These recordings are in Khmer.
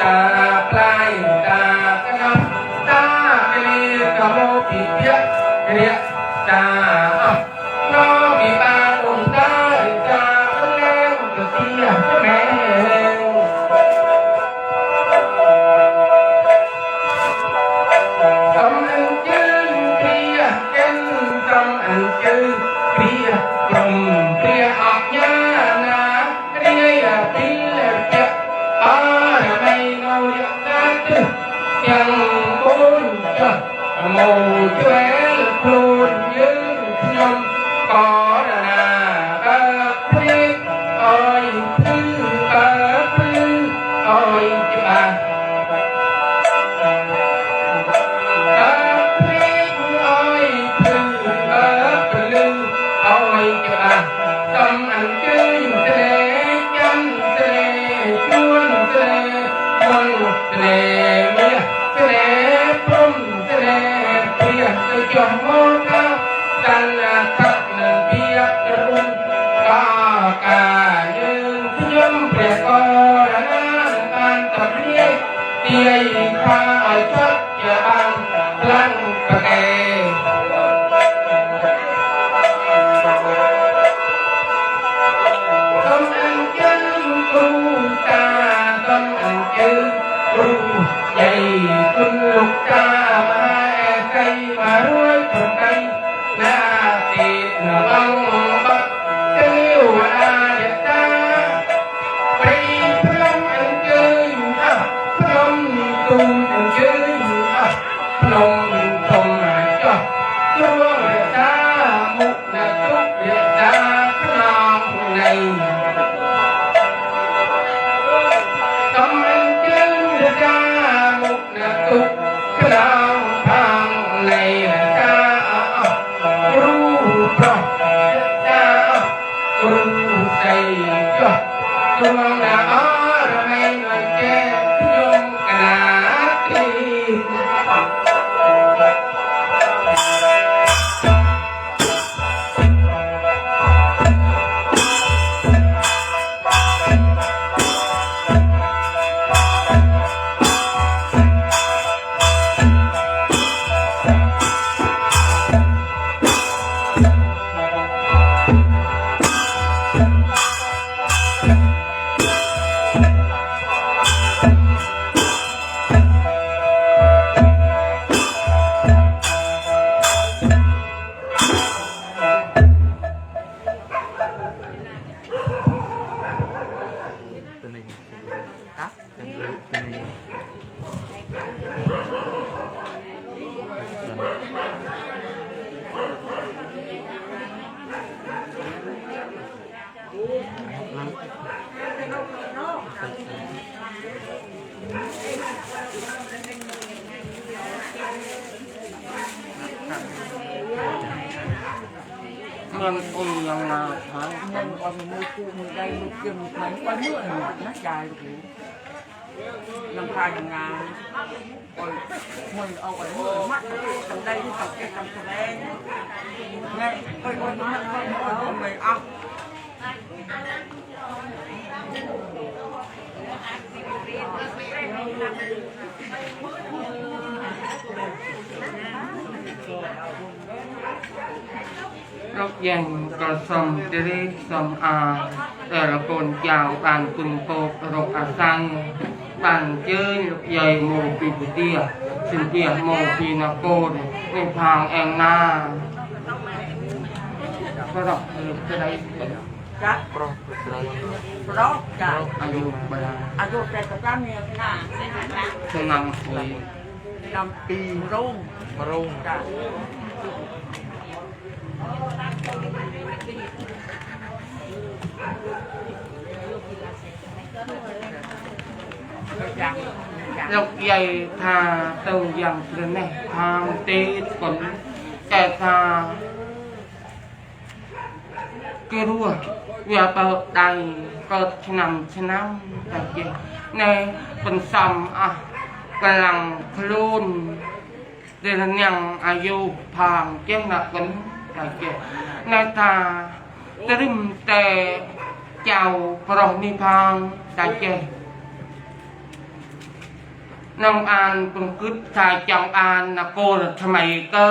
ตาปลายตากระนำตาเกลีกระโมปีเปียเรียตา dày cung lục ta ma e cây mà ruôi thuộc cây na tịt băng bắt kêu a đẹp ta. Bay phong anh chơi à phong tu ăn chơi à phong phong mà cho. Cho ta, một là tốt đẹp ta cái lòng này. Bye. มือกูมือใดมือเกี่ยมือขันก็มือหมดนะยายกูลำพายทำงานปล่อยมือเอาไว้มือมัทำได้ที่เขาแก้ทำแสดงง่ายคอยคอยมัดนคยคอยคนนี้เอา รกแยงกระซมเดริซมอาแต่ละคนยาวบานคุณโตรกอาสังบานเย้ยใหญ่โมปีบุเตียสินเตียโมปีนาโกนในทางแองนาก็รอกเออจะได้จ้ะปรอะดกจ้ะอายุบลาอายุแต่กับจ้าเนี่ยค่ะสนังสวยนำปีรุ่งรุ่งจ้ะ លោកយាយថាទៅយ៉ាងត្រនេះខាងទេគុណតែថាគេរស់វាបើកដៃកើតឆ្នាំឆ្នាំតែជាណែបន្សំអស់កម្លាំងខ្លួនដែលញ៉ាំងអាយុផងចេះណាគុណតែជាណែថាត្រឹមតែចៅប្រុសនេះផងតែចេះ นองอานบังกึศชายจองอานนักโกนสมัยก็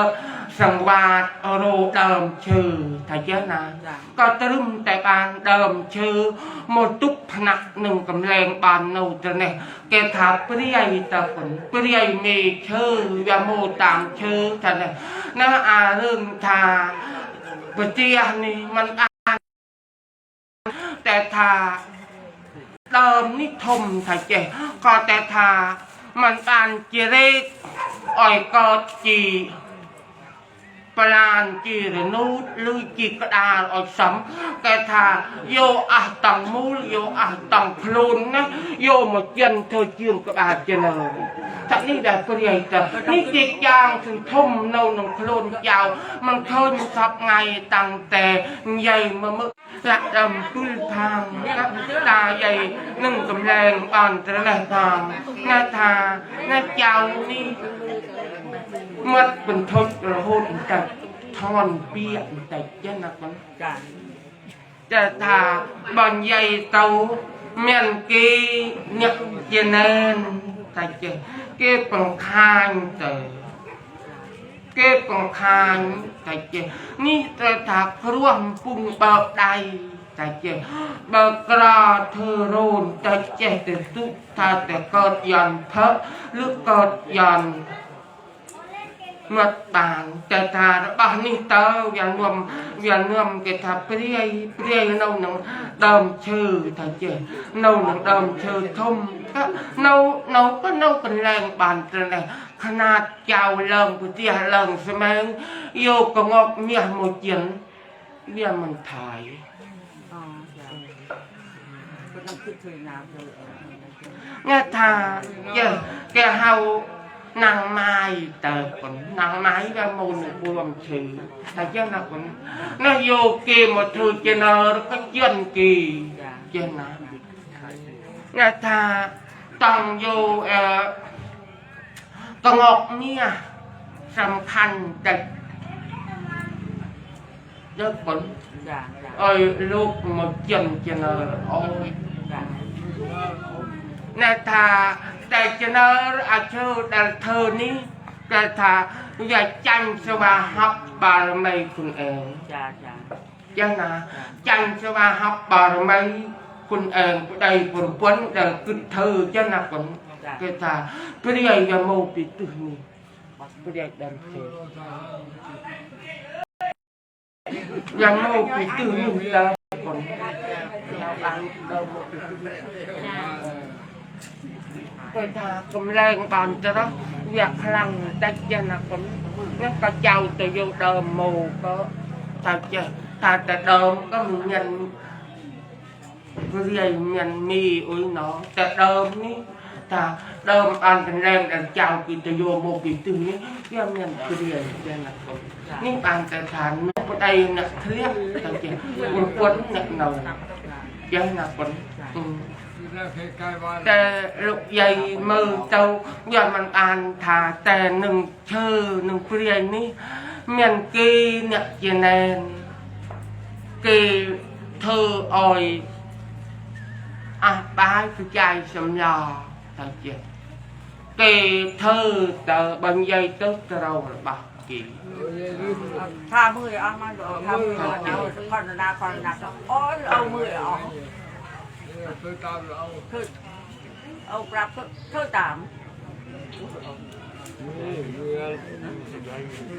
สังวาดโรเดิมชื่อทายเจ้านะก็ตรึมแต่บานเดิมชื่อหมดทุกพนักหนึ่งกำแรงบานนูจะเนี่ยแกถาเปริยตะฝนปริยมีชื่อยาโมตามชื่อท่านเนี่ยนะอาเรื่องทาปเจียนี่มันอ่นแต่ทาเติมนิทมทายเจ้าก็แต่ทา បានជារេកឲ្យកោតជីប្លានជារនូតឬជាក្តារឲ្យសំគេថាយកអះតង់មូលយកអះតង់ខ្លួនណាយកមកចិនធ្វើជាងក្បាលចិនហើយ តែនេះដែលព្រាយទៅនេះជាយ៉ាងសន្ធំនៅក្នុងខ្លួនចៅมันឃើញសពថ្ងៃតាំងតែនិយាយមកមើលលាក់ដំពុលផាងតាយាយនឹងកំលែងបានត្រលេះផងណាថាណាចៅនេះមាត់បន្ថុចរហូតបន្តិចថនពីបន្តិចចឹងណាបងចាតែថាបើនិយាយទៅមានគេអ្នកជាណែន ใจเย็เก็บงคานเตอเก็บงคานใจเย็นี่จะทักร่วมปุ่งเบิกใดใจเย็เบิกระเธอรูนใจเย็นแต่สุดทาต่เกิดยันเพลหรือเกิดยัน មកបានតែថារបស់នេះតើវាងំវាងំគេថាព្រាយព្រាយនៅនឹងដើមឈើថាចេះនៅនឹងដើមឈើធំក៏នៅនៅក៏នៅកន្លែងបានត្រឹមនេះຂະຫນາດចៅឡើងពទះឡើងស្មើងយកកងកមាសមួយជិនវាមិនថាយគាត់នឹងគិតធ្វើណាទៅងថាយើគេហៅ nàng mai tờ con nàng mai ra môn nó buồn chữ. Ta chứ nó con nó vô kia mà thư cho nó có chân kỳ cho nó. Nghe ta tăng vô ờ, còn ngọc nha. Xâm khăn tịch. Rất con ơi lúc mà chân cho nó. Ôi. Nè ta តែចំណើអាជើដែលធ្វើនេះគេថាយ៉ាចាញ់ស្វាហប់បារមីខ្លួនឯងចាចាចឹងណាចាញ់ស្វាហប់បារមីខ្លួនឯងប្តីប្រពន្ធដែលគិតធ្វើចឹងណាគុណគេថាព្រាយយកមកពីទិសនេះព្រាយដើមទេយ៉ាងមកពីទិសនេះដែរគុណដល់បានដល់មកពីទិសនេះ ประชาคมแรงก่อนจะต้องอยกพลังดักยานะผนั่นก็เจ้าตัวโยเดิมมูก็ถ้าจะถ้าแต่เดิมก็มีเงินเรียนเงินมีอุ้ยน้องแต่เดิมนี่ถ้าเดิมอันเป็นแรงแต่เจ้ากินตัวโยโมกินตึงนี่เรื่องเงินเรียนยานะผมนี่อันแต่ฐานนี่ปไตนักเครียนต่างๆมันควรนักหน่อยยังนักคนอืม តែលោកយាយមើលទៅវាមិនបានថាតែនឹងឈើនឹងព្រាយនេះ មានគេអ្នកជាណែនគេធ្វើឲ្យអះបាយគឺចាយសំឡទៅជាគេធ្វើទៅបើនិយាយទៅត្រូវរបស់គេថាមើលអស់មកថាមើលអស់ខនណាខនណាអូយអូមើលអស់ ធ្វើអូប្រាប់ធ្វើតាម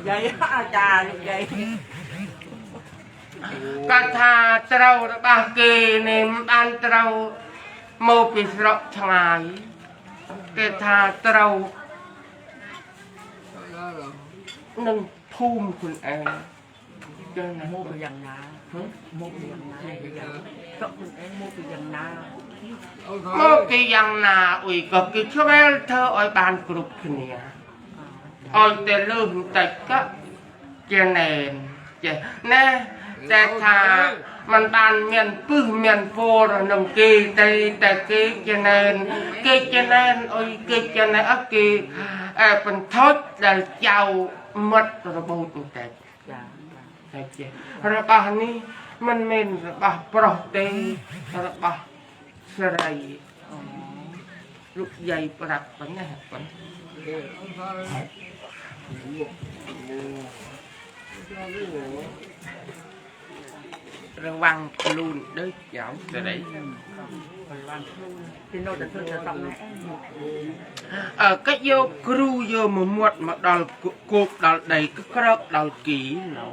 យាយអាចារ្យយាយក៏ថាត្រូវរបស់គេនេះមិនបានត្រូវមកពីស្រុកឆ្ងាយគេថាត្រូវនឹងភូមិខ្លួនឯង ចឹងណាមកពីយ៉ាងណាមកពីយ៉ាងណាយ៉ាងចុកខ្លួនឯងមកពីយ៉ាងណាមកពីយ៉ាងណាអុយក៏គេឆ្វែលធ្វើឲ្យបានគ្រប់គ្នាឲ្យតែលើសបន្តិចក៏ជាណែនចេះណែតែថាมันបានមានពឹសមានពរក្នុងគេតែតែគេជាណែនគេជាណែនអុយគេជាណែនអត់គេអែបន្ថុចដែលចៅមិត្តរបូតបន្តិច Sajian. Rebah ini menmen rebah prote, rebah serai. Hmm. Lu jai perak pernah apa? Thank you. răng văng luôn đấy giọng để đấy ở cái vô kêu vô mà muột mà đào cột đào đầy cái crop đào kỹ nó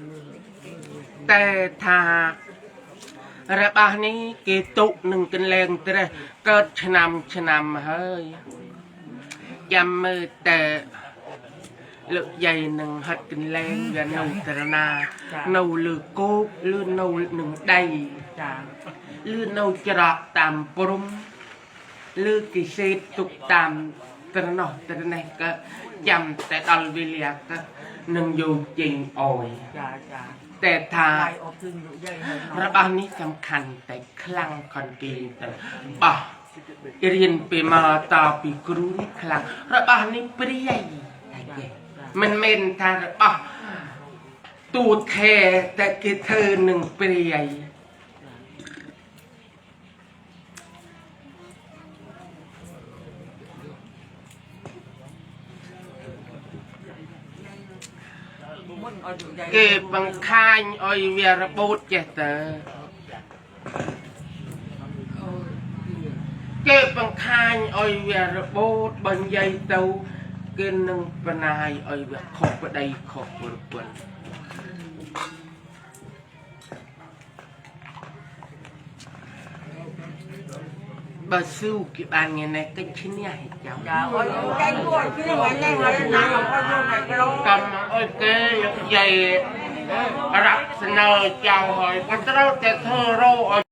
Thank you. ត់មកដល់គោកដល់ដីក៏ក្រោកដល់គីណូ bạn dây kia sản sẽ đăng đăng để dây kia តែថារបស់នេះគេទុកនឹងកន្លែងត្រេះកើតឆ្នាំឆ្នាំហើយចាំមើលតែលោកយាយនឹងហិតកន្លែងវានៅត្រណា នៅលើគោកឬនៅនឹងដីចាឬនៅច្រកតាមព្រំឬគេសេតទុកតាមត្រណោះត្រនេះក៏ចាំតែដល់វេលាក៏នឹងយកចេញអោយចាចា แต่ทาาระบำนี้สำคัญแต่คลังคอนเกนแต่ป่ะเรียนไปมาตาปีกรูนี่คลังระบำนี้เปรี้ยแมันเมนทาระบำตูดแคแต่กิเธอหนึ่งเปรี้ย គេបង្ខាញឲ្យវារបូតចេះទៅគេបង្ខាញឲ្យវារបូតបើនិយាយទៅគេនឹងបណាយឲ្យវាខុសប្តីខុសប្រពន្ធ បើស៊ូគេបានថ្ងៃនេះគេឈ្នះឲ្យចៅ ចាអើយលោកយាយគួរគឺថ្ងៃនេះហើយណាអត់យកតែក្រង កំអើយគេនិយាយរាប់ស្នើចៅហើយក៏ត្រូវតែធ្វើរោឲ្យ